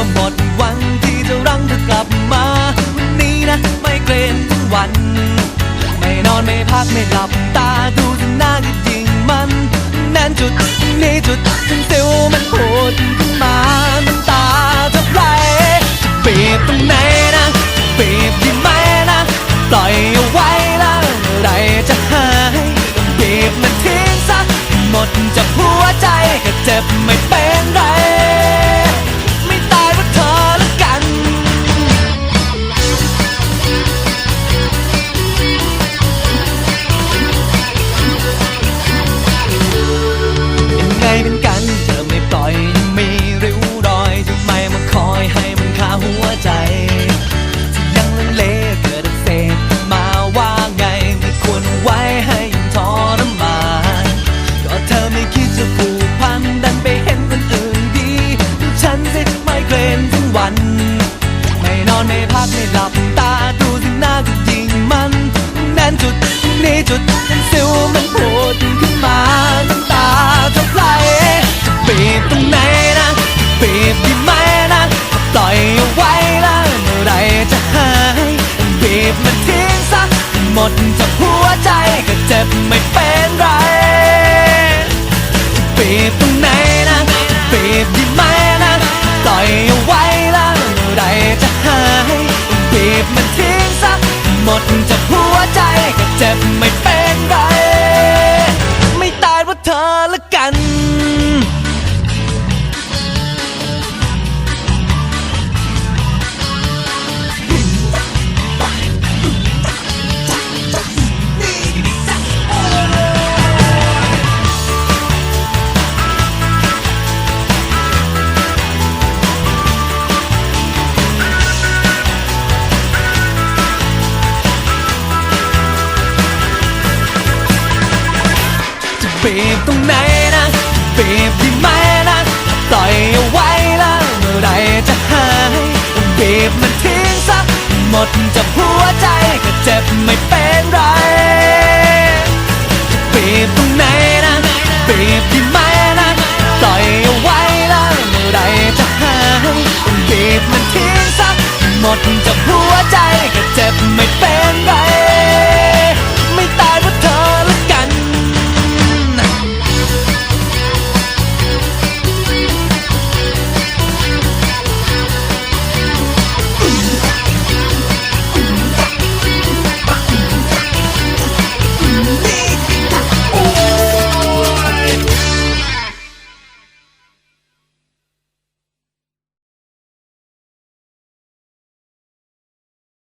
ว่าหมดหวังที่จะรังเธอกลับมา วันนี้นะไม่เกรงทั้งวัน ไม่นอนไม่พักไม่หลับตาดูจนหน้าก็ยิงมันแน่นจุดนี้จุดถึงเซล วัน ไม่นอนไม่พักไม่หลับตาดูสิหน้าก็ยิ่งมันแน่นจุดนี้จุดจนสิวมันโผล่ขึ้นมาน้ำตาเท่าไหรจะบีบตรงไหนนะบีบดีไหมนะปล่อยเอาไว้ล้วเมื่อไรจะหายต้องบีบมันทิ้งซะหมดจากหัวใจก็เจ็บไม่เป็นไรจะบีบตรง ใจก็เจ็บไม่เป็นไร ไม่ตายเพราะเธอละกัน บีบตรงไหนนะบีบดีไหมนะปล่อยเอาไว้แล้วเมื่อไรจะหายบีบมันทิ้งซะหมดจากหัวใจ